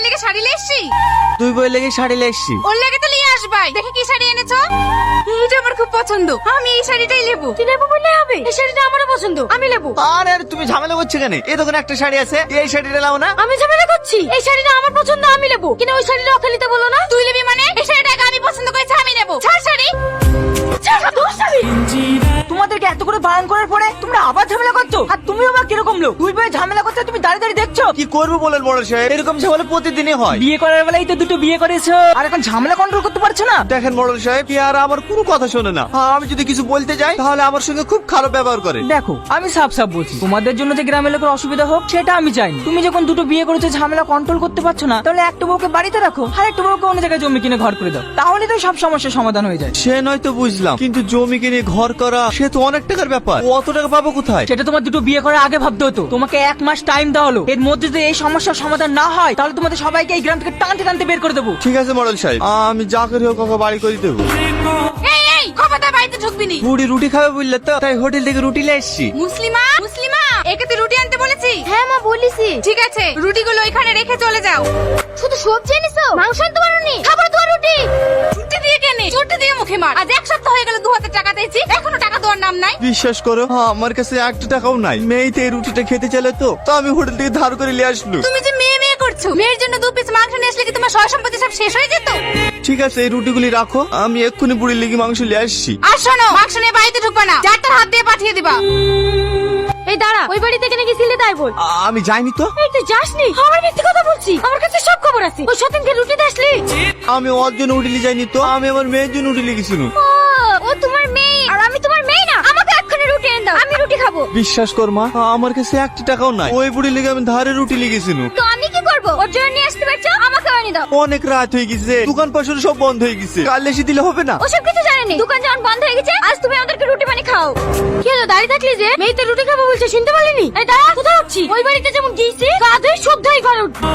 আমার লেগে শাড়ি লেসছি তুই বই লেগে শাড়ি লেসছি ওর লেগে তো নিয়ে আসবাই। দেখি কি শাড়ি এনেছো? এইটা আমার খুব পছন্দ। আমি এই শাড়িটাই নেব। তুই নেব বললে হবে? এই শাড়িটা আমারও পছন্দ। আমি নেব। আরে আরে তুমি ঝামেলা করছ কেন? এই দোকানে একটা শাড়ি আছে। এই শাড়িটা নাও না। আমি ঝামেলা করছি। এই শাড়িটা আমার পছন্দ আমি নেব। কিনা ওই শাড়িটা অখালিতে বলো না। তোমরা আবার ঝামেলা করছ? আর তুমিও বা কীরকম লোক? দুই ভাই ঝামেলা করতে তুমি দাঁড়িয়ে দাঁড়িয়ে দেখছ? কি করব বলেন বড় সাহেব? এরকম ঝামেলা প্রতিদিনই হয়। বিয়ে করার বেলায় তো দুটো বিয়ে করেছ। আর এখন ঝামেলা কন্ট্রোল করতে পারছ না? দেখেন মোড়ল সাহেব আর আমার কোনো কথা শোনে না। আমি যদি কিছু বলতে যাই তাহলে আমার সঙ্গে খুব খারাপ ব্যবহার করে। দেখো আমি সাফ সাফ বলছি। তোমাদের জন্য যে গ্রামের লোকের অসুবিধা হোক সেটা আমি চাই তুমি যখন দুটো বিয়ে করেছ ঝামেলা কন্ট্রোল করতে পারছ না তাহলে একটা বউকে বাড়িতে রাখো আর একটা বউকে অন্য জায়গায় জমি কিনে ঘর করে দাও। তাহলে তো সব সমস্যার সমাধান হয়ে যায়। সে নয় তো বুঝলাম কিন্তু জমি কিনে ঘর করা সে তো অনেক টাকার ব্যাপার। অত টাকা পাবো কোথায়? সেটা তোমার দুটো বিয়ে করার আগে ভাবতে হতো। তোমাকে এক মাস টাইম দেওয়া হলো। এর মধ্যে যদি এই সমস্যার সমাধান না হয় তাহলে তোমাদের সবাইকে এই গ্রাম থেকে টানতে টানতে বের করে দেবো। ঠিক আছে মডেল সাহেব। আমি যা করি হোক ওকে বাড়ি করে দেবো এই বাড়িতে ঢুকবি নি। বুড়ি রুটি খাবে বুঝলে তো? তাই হোটেল থেকে রুটি লে এসছি। মুসলিমা মুসলিমা একে তুই রুটি আনতে বলেছি। হ্যাঁ মা বলিসি ঠিক আছে রুটিগুলো ওইখানে রেখে চলে যাও। শুধু সবজি এনেছো মাংস আনতে পারোনি খাবার তো রুটি। ছুটি দিয়ে কেনে ছুটি দিয়ে মুখে মার। আজ এক সপ্তাহ হয়ে গেল দু হাজার টাকা দিয়েছি এখনও টাকা দেওয়ার নাম নাই। বিশ্বাস করো আমার কাছে একটা টাকাও নাই। মেয়েতে এই রুটিটা খেতে চলে তো তো আমি হোটেল থেকে ধার করে নিয়ে আসলো তুমি যে মেয়ে মেয়ে করছ মেয়ের জন্য দু পিস মাংস নিয়ে আসলে কি তোমার সয় সম্পত্তি সব শেষ হয়ে যেত? ঠিক আছে এই রুটিগুলি রাখো। আমি এক্ষুনি বুড়ির লেগে মাংস নিয়ে আসছি। আর শোনো মাংস নিয়ে বাড়িতে ঢুকবা না। যার তার হাত দিয়ে পাঠিয়ে দিবা। এই দাঁড়া ওই বাড়ি থেকে নাকি সিলে তাই বল। আ- আমি যাইনি তো। এই তুই যাসনি? আমার মিথ্যে কথা বলছি আমার কাছে সব খবর আছে। ওই সতীনকে রুটি দাসলি আমি ওর জন্য উঠিলি যাইনি তো। আমি আমার মেয়ের জন্য উঠিলি গেছিল ও ও তোমার মেয়ে। আর আমি তোমার মেয়ে না। আমাকে এক্ষুনি রুটি এনে দাও। আমি রুটি খাব। বিশ্বাস কর মা আমার কাছে একটা টাকাও নাই। ওই বুড়ি লেগে আমি ধারে রুটি লিখেছিল তো আমি ওর জন্য নিয়ে আসতে পারছ? আমাকে এনে দাও। অনেক রাত হয়ে গেছে। দোকান পাশে সব বন্ধ হয়ে গেছে। কাল এসে দিলে হবে না? ওসব কিছু জানেনি। দোকান যখন বন্ধ হয়ে গেছে আজ তুমি আমাদেরকে রুটি বানিয়ে খাও। কি হলো দাঁড়িয়ে থাকলি যে? মেয়ে তো রুটি খাব বলছে শুনতে পারলিনি এই দাঁড়া কোথায় হচ্ছি ওই বাড়িতে যেমন গিয়েছি কাঁধে শুদ্ধই ঘরে উঠবো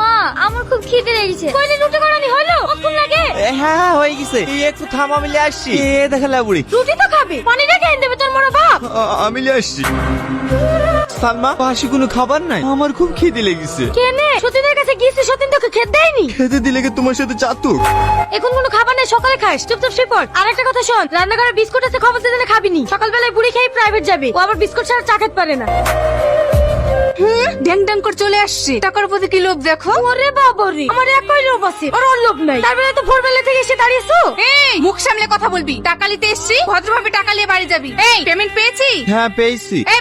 মা আমার খুব খিদে লেগেছে। কইলে রুটি বানানি হলো? কখন লাগে। এ, হ্যাঁ হ্যাঁ হয়ে গেছে। এই একটু থাম আমি লিয়ে আসছি। এ দেখালা বুড়ি রুটি তো খাবে। পানি রেখে এনে দেবে তোর আমি আসছি। সালমা পাশে কোনো খাবার নাই। আমার খুব খিদে লেগেছে। কেনে? সতীনের কাছে গিয়েছি সতীন তোকে খেতে দেয়নি? খেতে দিলে কি তোমার সাথে চাতুক? এখন কোনো খাবার নেই সকালে খাস। চুপচাপ শুয়ে পড়। আর একটা কথা শোন রান্নাঘরে বিস্কুট আছে খবর দিলে খাবিনি সকালবেলায় বুড়ি খেয়ে প্রাইভেট যাবে। ও আবার বিস্কুট ছাড়া চা খেতে পারে না। ড্যাং ড্যাং করে চলে আসছে। টাকার প্রতি কি লোভ দেখো? ওরে বাবারে। আমার একই লোভ আছে আর ওর লোভ নাই। তারপরে তো ভোরবেলা থেকে এসে। এই মুখ সামলে কথা বলবি। টাকা নিতে এসছি ভদ্রভাবে টাকা নিয়ে বাড়ি যাবি। এই পেমেন্ট পেয়েছি? হ্যাঁ পেয়েছি। এই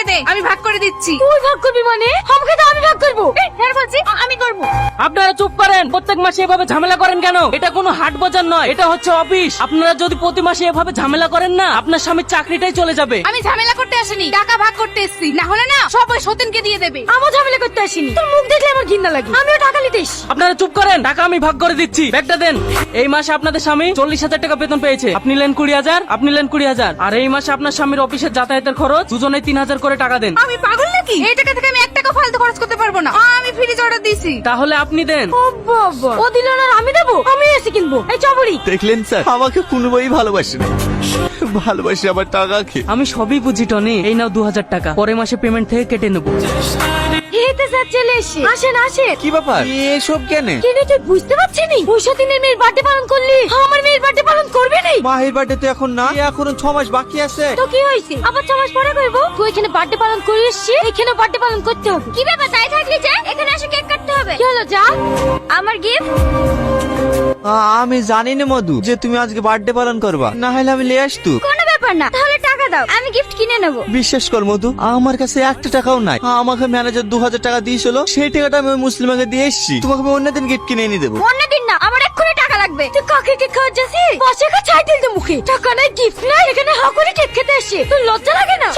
আমাকে দে আমি ভাগ করে দিচ্ছি। তুই ভাগ করবি মানে? আমাকে তো আমি ভাগ করব। এই, হ্যাঁ বলছি আমি করব। আপনারা চুপ করেন। প্রত্যেক মাসে এভাবে ঝামেলা করেন কেন? এটা কোনো হাট বাজার নয় এটা হচ্ছে অফিস। আপনারা যদি প্রতি মাসে এভাবে ঝামেলা করেন না আপনার স্বামীর চাকরিটাই চলে যাবে। আমি ঝামেলা করতে আসিনি টাকা ভাগ করতে এসছি। না হলে না সব ওই সতীনকে দিয়ে দেবে। আমার ঝামেলা করতে আসিনি। তোর মুখ দেখলে আমার ঘৃণা লাগে। আমিও টাকা নিতে এসছি। আপনারা চুপ করেন টাকা আমি ভাগ করে দিচ্ছি। ব্যাগটা দেন। এই মাসে আপনাদের স্বামী চল্লিশ হাজার টাকা বেতন পেয়েছে। আপনি নেন কুড়ি হাজার আপনি নেন কুড়ি হাজার। আর এই মাসে আপনার স্বামীর অফিসের যাতায়াতের খরচ দুজনে তিন হাজার করে টাকা দেন। আমি পাগল নাকি? এই টাকা থেকে আমি এক টাকা ফালতু খরচ করতে পারব না। আমি ফ্রিজ অর্ডার দিছি। তাহলে আপনি দেন। ও বাবা। ও দিল না আমি দেবো? আমি এসে কিনবো। এই চবড়ি। দেখলেন স্যার আমাকে কোনোভাবেই ভালোবাসে না। ভালোবাসে আমার টাকা খেয়ে। আমি সবই বুঝি টনি। এই নাও দু হাজার টাকা। পরের মাসে পেমেন্ট থেকে কেটে নেব। স্যার চলে এসে। আসেন আসেন। কি ব্যাপার? এসব কেন? কিনে তুই বুঝতে পারছিস নি? পয়সা দিনের মেয়ের বার্থডে পালন করলি? আমার মেয়ের বার্থডে পালন করবে নি? মাহির বার্থডে তো এখন না। এখনও ছ মাস বাকি আছে। তো কি হয়েছে? আবার ছ মাস পরে করব? তুই এখানে বার্থডে পালন করে এসছিস এখানে বার্থডে পালন করতে হবে। কি ব্যাপার তাই থাকলি যে? এখানে এসে কেক কাটতে হবে। কি হলো যা? আমার গিফট আমি জানি না মধু যে তুমি আজকে বার্থডে পালন করবা। না হলে আমি লিয়ে আসতু কোনো ব্যাপার না। তাহলে টাকা দাও আমি গিফট কিনে নেব। বিশ্বাস কর মধু আমার কাছে একটা টাকাও নাই। আমাকে ম্যানেজার দু হাজার টাকা দিয়েছিল সেই টাকাটা আমি ওই মুসলিমাকে দিয়ে এসছি। তোমাকে আমি অন্যদিন গিফট কিনে এনে দেবো। অন্যদিন না আমার এক্ষুনি টাকা লাগবে। তুই কাকে কেক খাওয়া যাচ্ছিস পাশে কা ছাই দিল মুখে। টাকা নাই গিফট নাই। এখানে হাঁ করে কেক খেতে এসছি তোর লজ্জা লাগে না?